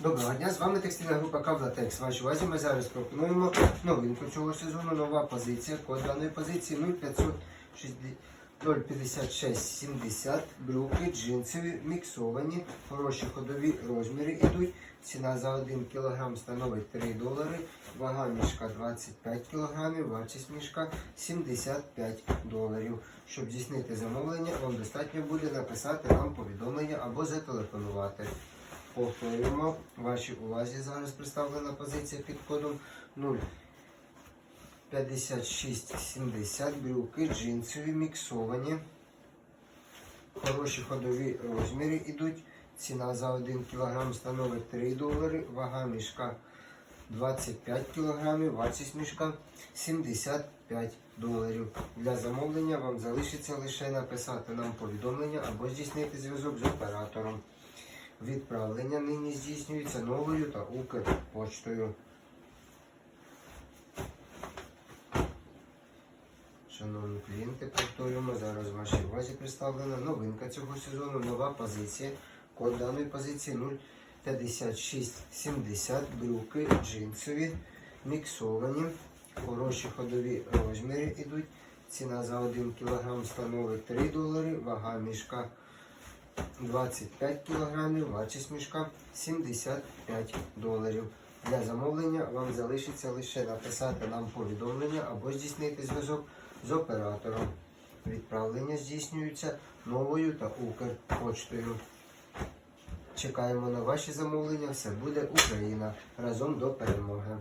Доброго дня, з вами текстильна група Кавлатекс. Вашій увазі ми зараз пропонуємо новинку цього сезону. Нова позиція. Код даної позиції 05670. Брюки, джинсові, міксовані, хороші ходові розміри йдуть. Ціна за 1 кг становить 3 долари. Вага мішка 25 кг, вартість мішка 75 доларів. Щоб здійснити замовлення, вам достатньо буде написати нам повідомлення або зателефонувати. Повторюємо, вашій увазі зараз представлена позиція під кодом 05670 брюки, джинсові, міксовані. Хороші ходові розміри йдуть. Ціна за 1 кг становить 3 долари, вага мішка 25 кг, вартість мішка 75 доларів. Для замовлення вам залишиться лише написати нам повідомлення або здійснити зв'язок з оператором. Відправлення нині здійснюється новою та Укрпоштою. Шановні клієнти, повторюємо, зараз в вашій увазі представлена новинка цього сезону, нова позиція. Код даної позиції 05670, брюки, джинсові, міксовані, хороші ходові розміри йдуть. Ціна за 1 кг становить 3 долари, вага мішка 25 кг, вартість мішка 75 доларів. Для замовлення вам залишиться лише написати нам повідомлення або здійснити зв'язок з оператором. Відправлення здійснюється новою та Укрпочтою. Чекаємо на ваші замовлення. Все буде Україна разом до перемоги.